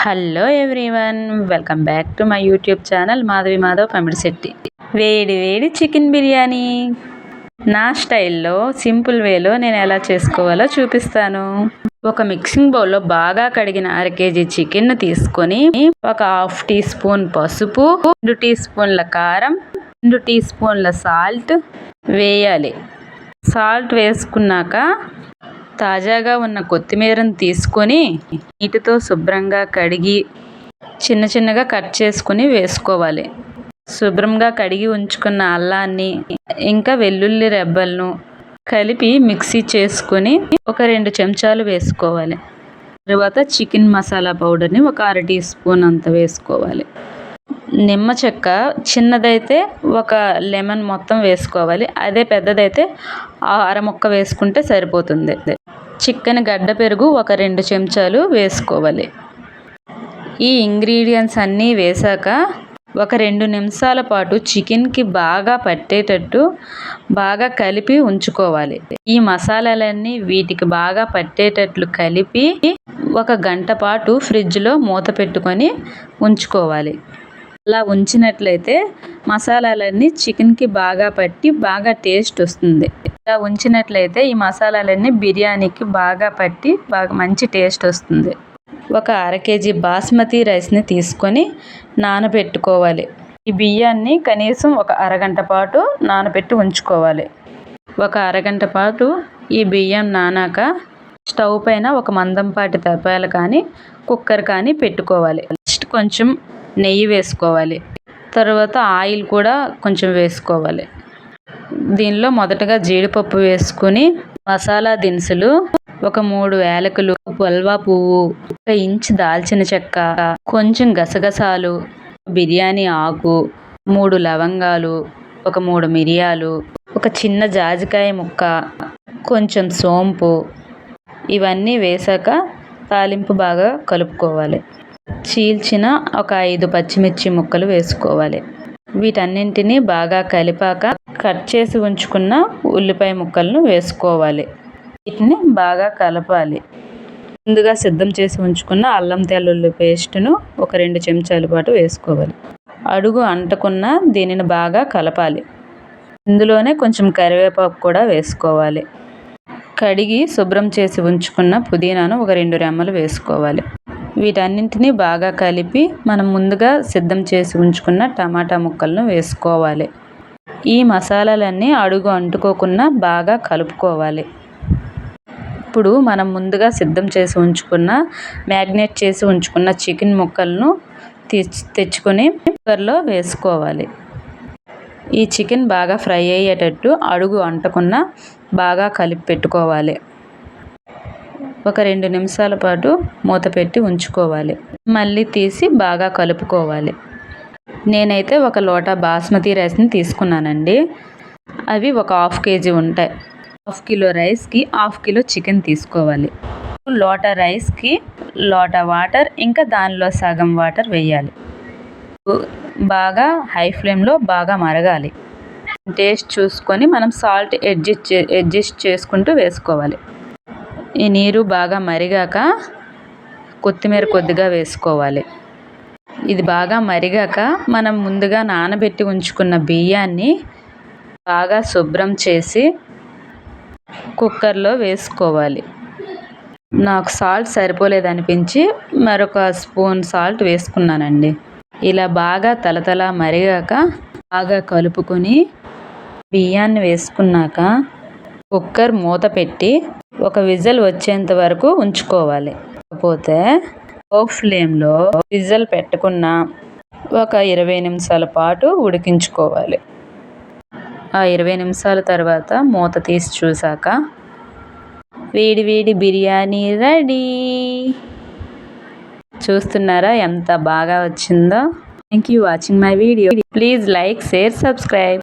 Hello everyone welcome back to my YouTube channel Madhavi Madhav Pamidisetti వేడి వేడి chicken biryani. నా స్టైల్లో సింపుల్ వేలో నేను ఎలా చేసుకోవాలో చూపిస్తాను. ఒక మిక్సింగ్ బౌల్లో బాగా కడిగిన అర కేజీ చికెన్ తీసుకొని ఒక హాఫ్ టీ స్పూన్ పసుపు రెండు టీ స్పూన్ల కారం రెండు టీ స్పూన్ల సాల్ట్ వేయాలి. సాల్ట్ వేసుకున్నాక తాజాగా ఉన్న కొత్తిమీరను తీసుకొని నీటితో శుభ్రంగా కడిగి చిన్న చిన్నగా కట్ చేసుకుని వేసుకోవాలి. శుభ్రంగా కడిగి ఉంచుకున్న అల్లాన్ని ఇంకా వెల్లుల్లి రెబ్బలను కలిపి మిక్సీ చేసుకొని ఒక రెండు చెంచాలు వేసుకోవాలి. తర్వాత చికెన్ మసాలా పౌడర్ని ఒక అర టీ స్పూన్ అంత వేసుకోవాలి. నిమ్మ చెక్క చిన్నదైతే ఒక లెమన్ మొత్తం వేసుకోవాలి. అదే పెద్దదైతే అర ముక్క వేసుకుంటే సరిపోతుంది. చికెన్ గడ్డ పెరుగు ఒక రెండు చెంచాలు వేసుకోవాలి. ఈ ఇంగ్రీడియంట్స్ అన్నీ వేశాక ఒక రెండు నిమిషాల పాటు చికెన్కి బాగా పట్టేటట్టు బాగా కలిపి ఉంచుకోవాలి. ఈ మసాలాలన్నీ వీటికి బాగా పట్టేటట్లు కలిపి ఒక గంట పాటు ఫ్రిడ్జ్లో మూత పెట్టుకొని ఉంచుకోవాలి. అలా ఉంచినట్లయితే మసాలాలన్నీ చికెన్కి బాగా పట్టి బాగా టేస్ట్ వస్తుంది. ఇలా ఉంచినట్లయితే ఈ మసాలాలన్నీ బిర్యానీకి బాగా పట్టి బాగా మంచి టేస్ట్ వస్తుంది. ఒక అర కేజీ బాస్మతి రైస్ని తీసుకొని నానబెట్టుకోవాలి. ఈ బియ్యాన్ని కనీసం ఒక అరగంట పాటు నానబెట్టి ఉంచుకోవాలి. ఒక అరగంట పాటు ఈ బియ్యం నానాక స్టవ్ పైన ఒక మందంపాటి తపాలు కానీ కుక్కర్ కానీ పెట్టుకోవాలి. నెక్స్ట్ కొంచెం నెయ్యి వేసుకోవాలి. తర్వాత ఆయిల్ కూడా కొంచెం వేసుకోవాలి. దీనిలో మొదటగా జీడిపప్పు వేసుకుని మసాలా దినుసులు ఒక మూడు యాలకులు పల్వా పువ్వు ఒక ఇంచ్ దాల్చిన చెక్క కొంచెం గసగసాలు బిర్యానీ ఆకు మూడు లవంగాలు ఒక మూడు మిరియాలు ఒక చిన్న జాజికాయ ముక్క కొంచెం సోంపు ఇవన్నీ వేసాక తాలింపు బాగా కలుపుకోవాలి. చీల్చిన ఒక ఐదు పచ్చిమిర్చి ముక్కలు వేసుకోవాలి. వీటన్నింటినీ బాగా కలిపాక కట్ చేసి ఉంచుకున్న ఉల్లిపాయ ముక్కలను వేసుకోవాలి. వీటిని బాగా కలపాలి. ముందుగా సిద్ధం చేసి ఉంచుకున్న అల్లం తెల్లుల్లి పేస్ట్ను ఒక రెండు చెంచాల పాటు వేసుకోవాలి. అడుగు అంటకున్న దీనిని బాగా కలపాలి. ఇందులోనే కొంచెం కరివేపాకు కూడా వేసుకోవాలి. కడిగి శుభ్రం చేసి ఉంచుకున్న పుదీనాను ఒక రెండు రెమ్మలు వేసుకోవాలి. వీటన్నింటినీ బాగా కలిపి మనం ముందుగా సిద్ధం చేసి ఉంచుకున్న టమాటా ముక్కలను వేసుకోవాలి. ఈ మసాలాలన్నీ అడుగు అంటుకోకుండా బాగా కలుపుకోవాలి. ఇప్పుడు మనం ముందుగా సిద్ధం చేసి ఉంచుకున్న మ్యాగ్నేట్ చేసి ఉంచుకున్న చికెన్ ముక్కలను తెచ్చి తెచ్చుకొని కుక్కర్లో వేసుకోవాలి. ఈ చికెన్ బాగా ఫ్రై అయ్యేటట్టు అడుగు అంటకుండా బాగా కలిపి పెట్టుకోవాలి. ఒక రెండు నిమిషాల పాటు మూత పెట్టి ఉంచుకోవాలి. మళ్ళీ తీసి బాగా కలుపుకోవాలి. నేనైతే ఒక లోటా బాస్మతి రైస్ని తీసుకున్నానండి. అవి ఒక హాఫ్ కేజీ ఉంటాయి. హాఫ్ కిలో రైస్కి హాఫ్ కిలో చికెన్ తీసుకోవాలి. లోటా రైస్కి లోటా వాటర్ ఇంకా దానిలో సగం వాటర్ వేయాలి. బాగా హై ఫ్లేమ్లో బాగా మరగాలి. టేస్ట్ చూసుకొని మనం సాల్ట్ అడ్జస్ట్ అడ్జస్ట్ చేసుకుంటూ వేసుకోవాలి. ఈ నీరు బాగా మరిగాక కొత్తిమీర కొద్దిగా వేసుకోవాలి. ఇది బాగా మరిగాక మనం ముందుగా నానబెట్టి ఉంచుకున్న బియ్యాన్ని బాగా శుభ్రం చేసి కుక్కర్లో వేసుకోవాలి. నాకు సాల్ట్ సరిపోలేదనిపించి మరొక స్పూన్ సాల్ట్ వేసుకున్నానండి. ఇలా బాగా తలతల మరిగాక బాగా కలుపుకొని బియ్యాన్ని వేసుకున్నాక కుక్కర్ మూత పెట్టి ఒక విజిల్ వచ్చేంత వరకు ఉంచుకోవాలి. కాకపోతే లో ఫ్లేమ్లో విజిల్ పెట్టుకున్న ఒక ఇరవై నిమిషాల పాటు ఉడికించుకోవాలి. ఆ ఇరవై నిమిషాల తర్వాత మూత తీసి చూశాక వేడి వేడి బిర్యానీ రెడీ. చూస్తున్నారా ఎంత బాగా వచ్చిందో? Thank you watching my video please like share subscribe